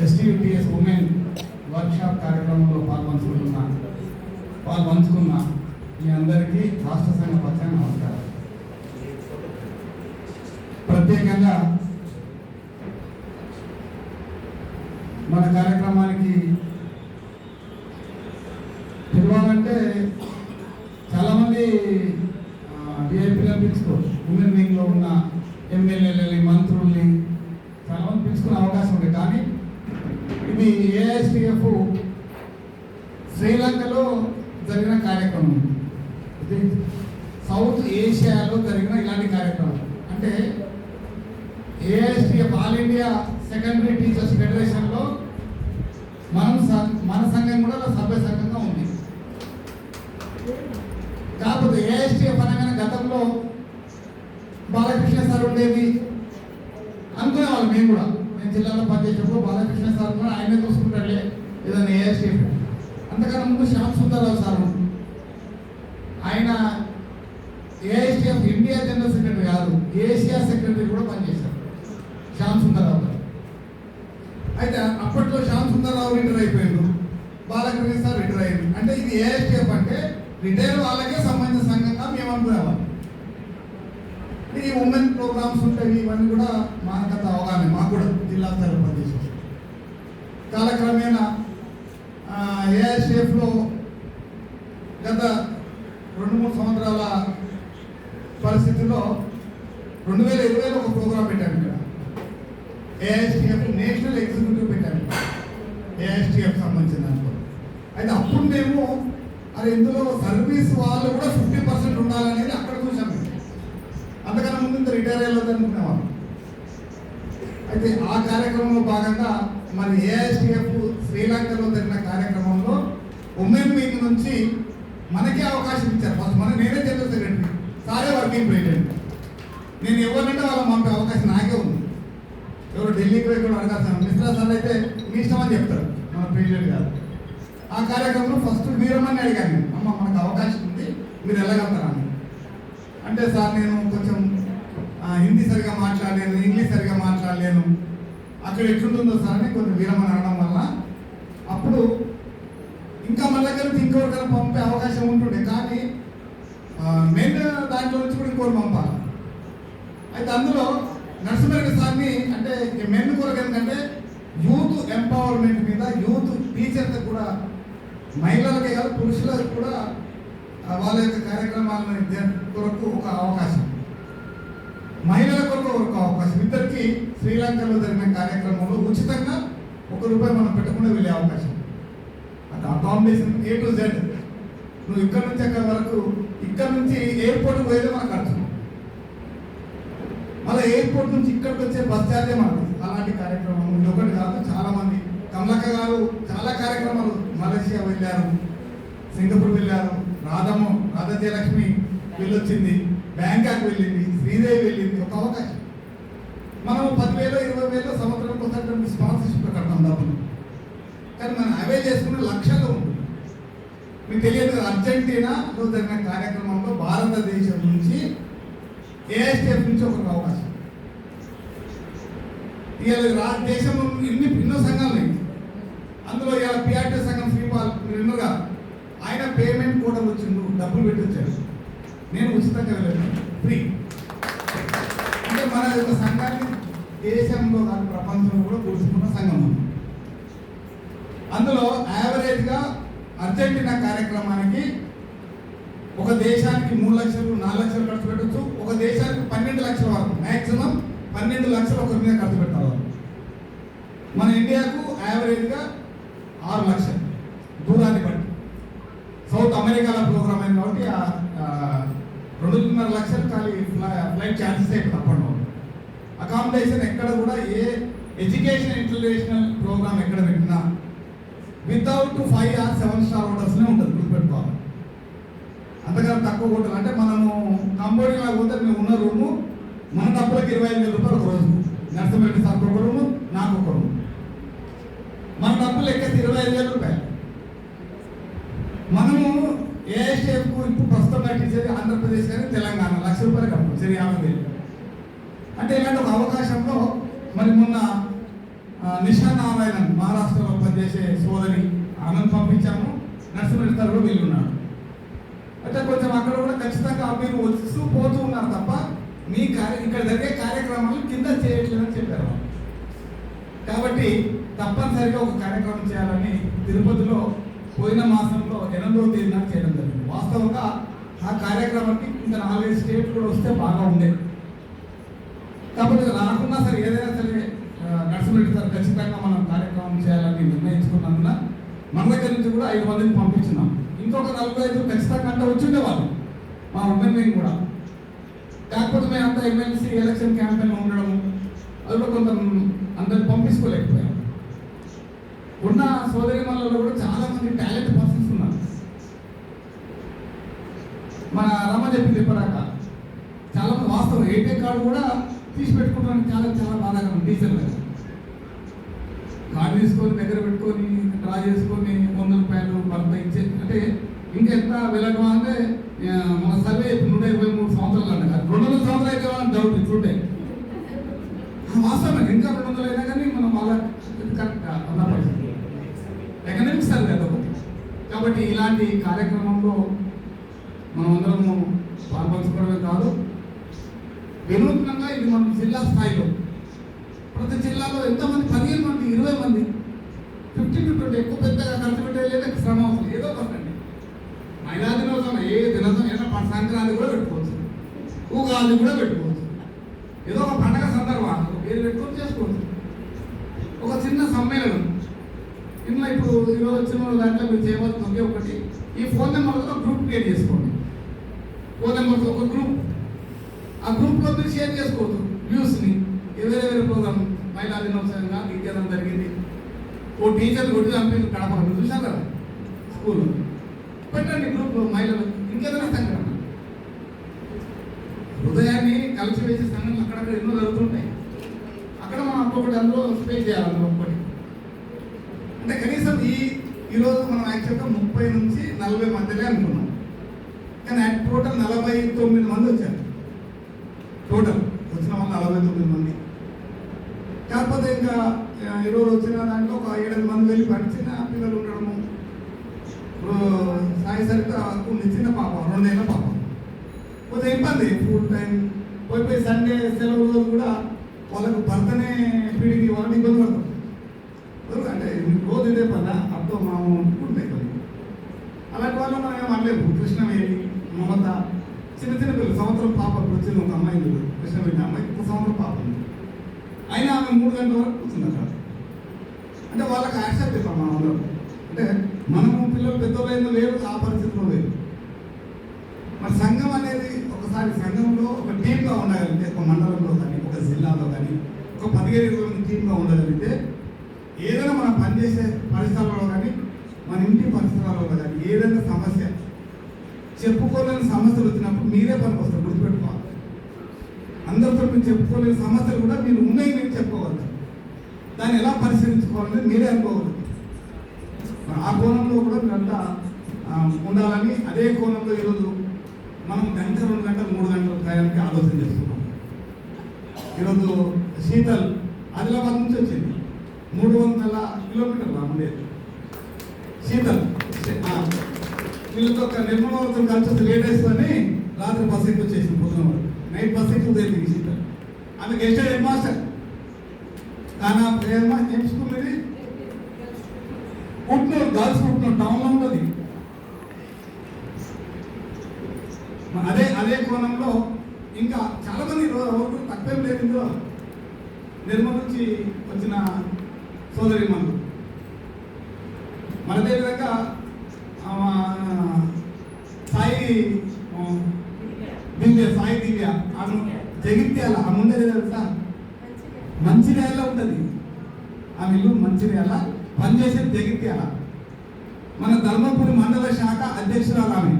ఎస్టీయూటీఎస్ women workshop కార్యక్రమంలో పాల్పంచుకుంటున్నా పాల్పంచుకున్న మీ అందరికీ రాష్ట్ర సంఘ పక్షాన్ని నమస్కారం. ప్రత్యేకంగా మన కార్యక్రమానికి పిలవాలంటే చాలామంది విఐపీలను పిలుచుకోవచ్చు ఉమెన్ వింగ్లో ఉన్న ఎమ్మెల్యేలని మంత్రుల్ని చాలామంది పిలుచుకునే అవకాశం ఉంది కానీ ఇది ఏఎస్టిఎఫ్ శ్రీలంకలో జరిగిన కార్యక్రమం ఇది సౌత్ ఏషియాలో జరిగిన ఇలాంటి కార్యక్రమం. అంటే ASTF all India secondary teachers ఫెడరేషన్లో మనం మన సంఘం కూడా సభ్య సంఘంగా ఉంది. కాకపోతే ఏఎస్టీఎఫ్ అనగానే గతంలో బాలకృష్ణ సార్ ఉండేది. అనుకునేవాళ్ళు మేము కూడా. మేము జిల్లాలో పనిచేసేటప్పుడు బాలకృష్ణ సార్ కూడా ఆయనే చూసుకుంటాడులే ఏదైనా ఏఎస్టీఎఫ్ అంతకన్నా ముందు శ్యామ్ సుందరరావు సార్ ఉంటుంది ఆయన ఏఎస్టీఎఫ్ ఇండియా గారు సెక్రటరీ ఏషియా సెక్రటరీ కూడా పనిచేశారు శ్యామ్ సుందరరావు గారు. అయితే అప్పట్లో శ్యామ్ సుందరరావు రిటైర్ అయిపోయారు. బాలకృష్ణ సార్ రిటైర్ అయ్యారు. అంటే ఇది ఏఎస్టీఎఫ్ అంటే రిటైర్ వాళ్ళకే సంబంధించిన సంఘంగా మేము అనుకునేవాళ్ళం. ఈ ఉమెన్ ప్రోగ్రామ్స్ ఉంటాయి ఇవన్నీ కూడా మాకు అంత అవగాహన మాకు కూడా జిల్లా స్థాయిలో పనిచేసేది. కాలక్రమేణా ఏఎస్టీఎఫ్లో గత రెండు మూడు సంవత్సరాల పరిస్థితుల్లో రెండు వేల ఇరవైలో ఒక ప్రోగ్రామ్ పెట్టాను ఇక్కడ. ఏఎస్టీఎఫ్ నేషనల్ ఎగ్జిక్యూటివ్ పెట్టాను ఏఎస్టీఎఫ్ సంబంధించిన దాంట్లో. అయితే అప్పుడు మేము అది ఇందులో సర్వీస్ వాళ్ళు కూడా ఫిఫ్టీ పర్సెంట్ ఉండాలనేది అక్కడ చూసాం మేము. అంతకన్నా ముందు ఇంత రిటైర్ అయ్యలేదు అనుకునేవాళ్ళం. అయితే ఆ కార్యక్రమంలో భాగంగా మరి ఏఎస్టీఎఫ్ శ్రీలంకలో జరిగిన కార్యక్రమంలో ఉమెన్ వీక్ నుంచి మనకే అవకాశం ఇచ్చారు. ఫస్ట్ మన నేనే జనరల్ సెక్రటరీ. సారే వర్కింగ్ ప్రెసిడెంట్. నేను ఎవరినంటే వాళ్ళని పంపే అవకాశం నాకే ఉంది. ఎవరు ఢిల్లీకి పోయి కూడా అడగాల్సిన మిశ్రా సార్ అయితే మీ ఇష్టం అని చెప్తారు. మన ప్రెసిడెంట్ గారు. ఆ కార్యక్రమంలో ఫస్ట్ వీరమ్మని అడిగాను అమ్మ మనకు అవకాశం ఉంది. మీరు వెళ్ళగలుగుతారా అని. అంటే సార్ నేను కొంచెం హిందీ సరిగా మాట్లాడలేను ఇంగ్లీష్ సరిగా మాట్లాడలేను. అక్కడ ఎట్లుంటుందో సార్ అని కొంచెం వీరమ్మని అనడం వల్ల అప్పుడు ఇంకా మన కలిపి ఇంకొకరికైనా పంపే అవకాశం ఉంటుండే. కానీ మెయిన్ దాంట్లో నుంచి కూడా ఇంకోటి పంపాలి. అయితే అందులో నరసింహరెడ్డి సార్ని అంటే మెయిన్ కొరకు ఎందుకంటే యూత్ ఎంపవర్మెంట్ మీద యూత్ టీచర్లకు కూడా మహిళలకే కాదు పురుషులకు కూడా వాళ్ళ యొక్క కార్యక్రమాలను కొరకు ఒక అవకాశం. మహిళల కొరకు ఒక అవకాశం. ఇద్దరికి శ్రీలంకలో జరిగిన కార్యక్రమంలో ఉచితంగా ఒక రూపాయి మనం పెట్టకుండా వెళ్ళే అవకాశం. అది అకామిడేషన్ ఏ టు జెడ్. నువ్వు ఇక్కడ నుంచి అక్కడ వరకు ఇక్కడ నుంచి ఎయిర్పోర్ట్కి పోయేది మనకు ఖర్చు. మళ్ళీ ఎయిర్పోర్ట్ నుంచి ఇక్కడికి వచ్చే బస్ ఛార్జే మనకు అలాంటి కార్యక్రమం ఒకటి కాదు చాలా మంది కమలక్క గారు చాలా కార్యక్రమాలు మలేషియా వెళ్ళారు సింగపూర్ వెళ్ళారు రాధమ్మ రాధజయలక్ష్మి వెళ్ళొచ్చింది బ్యాంకాక్ వెళ్ళింది శ్రీదేవి వెళ్ళింది ఒక అవకాశం. మనం పదివేలు ఇరవై వేలు సంవత్సరం ఒకసారి స్పాన్సర్షిప్ కడతాం డబ్బులు. కానీ మనం అవే చేసుకునే లక్ష్యాలు ఉంటుంది. మీకు తెలియదు అర్జెంటీనాలో జరిగిన కార్యక్రమంలో భారతదేశం నుంచి ఏఎస్టీఎఫ్ నుంచి ఒక అవకాశం. ఇవాళ రా దేశంలో ఇన్ని ఎన్నో సంఘాలు ఉన్నాయి. అందులో ఇవాళ పిఆర్టీ సంఘం శ్రీపాల్ మీరు ఆయన పేమెంట్ కూడా వచ్చిండు డబ్బులు పెట్టి నేను ఉచితంగా వెళ్ళాను. ఫ్రీ అంటే మన యొక్క సంఘాన్ని దేశంలో కాదు ప్రపంచంలో కూడా కూర్చుకున్న సంఘం ఉంది. అందులో యావరేజ్గా అర్జెంటీనా కార్యక్రమానికి ఒక దేశానికి మూడు లక్షలు నాలుగు లక్షలు ఖర్చు పెట్టచ్చు. ఒక దేశానికి పన్నెండు లక్షల వరకు. మ్యాక్సిమం పన్నెండు లక్షలు ఒకరి మీద ఖర్చు పెట్టాలి మన ఇండియాకు యావరేజ్గా ఆరు లక్షలు దూరాన్ని బట్టి. సౌత్ అమెరికాలో ప్రోగ్రామ్ అయింది కాబట్టి రెండున్నర లక్షలు ఖాళీ ఫ్లైట్ ఛార్జెస్ అయిపోయింది అప్పటి అకామిడేషన్ ఎక్కడ కూడా ఏ ఎడ్యుకేషన్ ఇంటర్నేషనల్ ప్రోగ్రామ్ ఎక్కడ పెట్టినా without five or seven star హోటల్స్నే ఉంటుంది గుర్తుపెట్టుకోవాలి. అంతకన్నా తక్కువ హోటల్ అంటే మనము కంబోడియాలో పోతే మేము ఉన్న రూము మన డబ్బులకు ఇరవై ఐదు వేల రూపాయలు ఒక రోజు నరసింహరెడ్డి సార్ ఒక రూము నాకు ఒక రూము మన డబ్బులు ఎక్కేసి ఇరవై ఐదు వేల రూపాయలు. మనము ఏఎస్ఎఫ్కు ఇప్పుడు ప్రస్తుతం నటించేది ఆంధ్రప్రదేశ్ కానీ తెలంగాణ. లక్ష రూపాయలు కంపల్సరీ యాభై వేలు. అంటే ఇలాంటి ఒక అవకాశంలో మరి మొన్న నిషా నారాయణన్ మహారాష్ట్రలో పనిచేసే సోదరి ఆమెను పంపించాము. నర్సింహరెడ్డి సార్ కూడా వెళ్ళున్నాడు అయితే కొంచెం అక్కడ కూడా ఖచ్చితంగా మీరు వస్తూ పోతూ ఉన్నారు తప్ప మీ కార్య ఇక్కడ జరిగే కార్యక్రమాలు కింద చేయట్లేదని చెప్పారు. కాబట్టి తప్పనిసరిగా ఒక కార్యక్రమం చేయాలని తిరుపతిలో పోయిన మాసంలో ఎనిమిదవ తేదీన చేయడం జరిగింది. వాస్తవంగా ఆ కార్యక్రమానికి ఇంకా నాలుగైదు స్టేట్లు కూడా వస్తే బాగా ఉండేది కాబట్టి రాకున్నా సరే ఏదైనా సరే నర్సింహరెడ్డి సార్ ఖచ్చితంగా మనం కార్యక్రమం చేయాలని నిర్ణయించుకున్నందున మన దగ్గర నుంచి కూడా ఐదు మందిని పంపించున్నాం. ఇంకొక నలభై ఐదు ఖచ్చితంగా అంటే వచ్చిండేవాళ్ళు మా ఉమెన్ కూడా. కాకపోతే మేము అంత ఎమ్మెల్సీ ఎలక్షన్ క్యాంపెయిన్ ఉండడం అది కూడా కొంత అందరిని పంపించుకోలేకపోయాం. ఉన్న సోదరి మల్లలో కూడా చాలా మంది టాలెంట్ పర్సన్స్ ఉన్నారు. మన రమ చెప్పింది ఇప్పటిదాకా చాలా మంది వాస్తవం ఏటీఎం కార్డు కూడా తీసి పెట్టుకోవడానికి చాలా చాలా బాధాకరం డీజిల్ మీద కార్డు తీసుకొని దగ్గర పెట్టుకొని డ్రా చేసుకొని వంద రూపాయలు భర్త ఇచ్చే అంటే ఇంకెంత వెళ్ళడం అంటే మన సర్వే ఇప్పుడు నూట ఇరవై మూడు సంవత్సరాలు అంట రెండు వందల సంవత్సరాలు అయితే ఏమన్నా డౌట్ ఇట్లుంటే వాస్తవం ఇంకా రెండు వందలు అయినా కానీ మనం వాళ్ళ కరెక్ట్ అన్న పరిస్థితి అది కదా కాబట్టి ఇలాంటి కార్యక్రమంలో మనం అందరము పాల్పంచుకోవడమే కాదు వినూత్నంగా ఇది మన జిల్లా స్థాయిలో ప్రతి జిల్లాలో ఎంతమంది పదిహేను మంది ఇరవై మంది ఫిఫ్టీ టు ట్వంటీ ఎక్కువ పెద్దగా ఖర్చు పెట్టలేదు శ్రమ అవసరం. ఏదో ఒక మహిళా దినోత్సవం ఏ దినోత్సవం ఏదో ప- సంక్రాంతి కూడా పెట్టుకోవచ్చు. ఉగాది కూడా పెట్టుకోవచ్చు. ఏదో ఒక పండగ సందర్భాన్ని పేరు పెట్టుకొని చేసుకోవచ్చు. ఒక చిన్న సమ్మేళనం. ఇంట్లో ఇప్పుడు ఈరోజు వచ్చిన వాళ్ళ దాంట్లో మీరు చేయవలసింది ఒకే ఒకటి ఈ ఫోన్ నెంబర్తో గ్రూప్ క్రియేట్ చేసుకోండి. ఫోన్ నెంబర్తో ఒక గ్రూప్. ఆ గ్రూప్లో మీరు షేర్ చేసుకోవద్దు వ్యూస్ని. వేరే వేరే ప్రోగ్రామ్ మహిళా దినోత్సవం కానీ జరిగింది. ఓ టీచర్ కొట్టి చంపింది కడప. మీరు కదా స్కూల్లో పెట్టండి గ్రూప్లో మహిళలు. ఇంకేదైనా సంఘటన? హృదయాన్ని కలిసివేసే సంఘటనలు అక్కడక్కడ ఎన్నో జరుగుతుంటాయి. అక్కడ మనం ఒక్కొక్కటి అందులో స్పే చేయాలి ఒక్కటి అంటే కనీసం ఈ ఈరోజు మనం యాక్చువల్గా ముప్పై నుంచి నలభై మందిలే అనుకున్నాం. కానీ టోటల్ నలభై తొమ్మిది మంది వచ్చారు. టోటల్ వచ్చిన వాళ్ళు నలభై తొమ్మిది మంది. కాకపోతే ఇంకా ఈరోజు వచ్చిన దాంట్లో ఒక ఏడెనిమిది మంది వెళ్ళి పడిచిన పిల్లలు ఉండడము ఇప్పుడు సాయి సరిత ఉంది చిన్న పాప రెండేళ్ళ పాప కొంచెం ఇబ్బంది ఫుల్ టైం పోయి పోయి సండే సెలవు రోజు కూడా వాళ్ళకు భర్తనే పీడికి వాళ్ళని ఇబ్బంది పడతాం. అంటే రోజు ఇదే పద అర్థం మనం ఉంటాయి అలాంటి వాళ్ళు మనం ఏం అనలేదు కృష్ణవేణి మమత చిన్న చిన్న పిల్లలు సంవత్సరం పాప వచ్చింది ఒక అమ్మాయి ఉంది. కృష్ణవేణి అమ్మాయి ఒక సంవత్సరం పాప ఉంది. అయినా ఆమె మూడు గంటల వరకు కూర్చుంది అక్కడ. అంటే వాళ్ళకి యాక్సెప్ట్ ఇస్తాం మన అందరం. అంటే మనము పిల్లలు పెద్దోళ్ళైందో వేరు ఆ పరిస్థితిలో లేదు మరి సంఘం అనేది ఒకసారి సంఘంలో ఒక టీంగా ఉండగలిగితే ఒక మండలంలో కానీ ఒక జిల్లాలో కానీ ఒక పదిహేను ఇరవై మంది టీంగా ఉండగలిగితే ఏదైనా మనం పనిచేసే పరిసరాలలో కానీ మన ఇంటి పరిసరాల్లో కానీ ఏదైనా సమస్య చెప్పుకోలేని సమస్యలు వచ్చినప్పుడు మీరే పనికి వస్తారు గుర్తుపెట్టుకోవాలి. అందరితో మీరు చెప్పుకోలేని సమస్యలు కూడా మీరు ఉన్నాయి మీరు చెప్పుకోవచ్చు దాన్ని ఎలా పరిశీలించుకోవాలని మీరే అనుకోగలుగుతారు. ఆ కోణంలో కూడా మీరంతా ఉండాలని అదే కోణంలో ఈరోజు మనం గంట రెండు గంటలు మూడు గంటల ప్రయాణానికి ఆలోచన చేస్తున్నాం. ఈరోజు శీతల్ ఆదిలాబాద్ నుంచి వచ్చింది. మూడు వందల కిలోమీటర్లు ఉండేది శీతల్ వీళ్ళతో ఒక నిర్మలతో కలిసి వస్తే లేట్ వేస్తుందని రాత్రి బస్ ఎక్కువ వచ్చేసింది పొద్దున నైట్ బస్ ఎక్కువ ఉదయం శీతల్. ఆమె గెస్ట్ హెడ్ మాస్టర్ కానీ ఆ ప్రేమ ఏం స్కూల్ ఇది గర్ల్స్ పుట్టినూరు టౌన్లో ఉంటుంది మరి అదే అదే కోణంలో ఇంకా చాలా మంది తక్కువేం తక్కువ లేదు ఇందులో. నిర్మల్ నుంచి వచ్చిన సోదరి మనులు మనదే విధంగా సాయి దివ్య సాయి దివ్య ఆమె జగిత్యాల ఆమె ఉండేది తెలుసా? మంచిర్యాల ఉంటుంది. ఆమె ఇల్లు మంచిర్యాల పనిచేసేది జగిత్యాల. మన ధర్మపురి మండల శాఖ అధ్యక్షురాలు ఆమె.